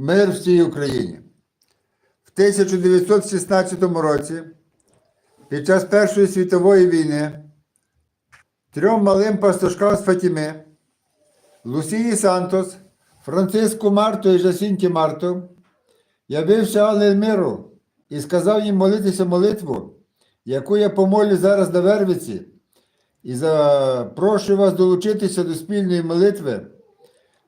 Мир всій Україні. В 1916 році, під час Першої світової війни, трьом малим пастушкам з Фатіми, Лусії Сантос, Франциску Марту і Жасінті Марту, явився ангел миру і сказав їм молитися молитву, яку я помолю зараз на Вервиці, і запрошую вас долучитися до спільної молитви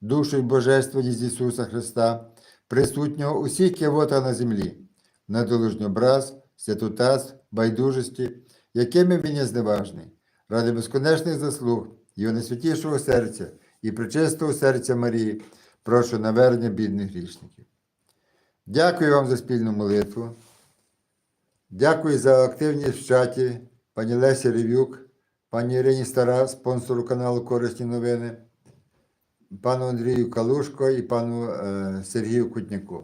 душу і божественність Ісуса Христа, присутнього усіх кивота на землі, на долужній образ, святотаз, байдужості, якими він є зневажний, ради безконечних заслуг Його найсвятішого серця і причистого серця Марії, прошу навернення бідних грішників. Дякую вам за спільну молитву. Дякую за активність в чаті пані Лесі Ревюк, пані Ірині Стара, спонсору каналу Корисні новини, пану Андрію Калушко і пану е, Сергію Кутняку.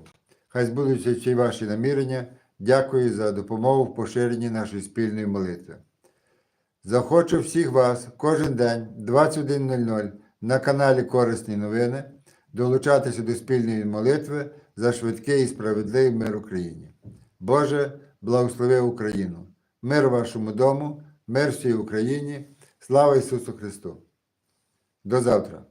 Хай збудуться ваші намірення. Дякую за допомогу в поширенні нашої спільної молитви. Захочу всіх вас кожен день 21.00 на каналі Корисні новини долучатися до спільної молитви за швидкий і справедливий мир Україні. Боже, благослови Україну! Мир вашому дому, мир всій Україні, слава Ісусу Христу! До завтра!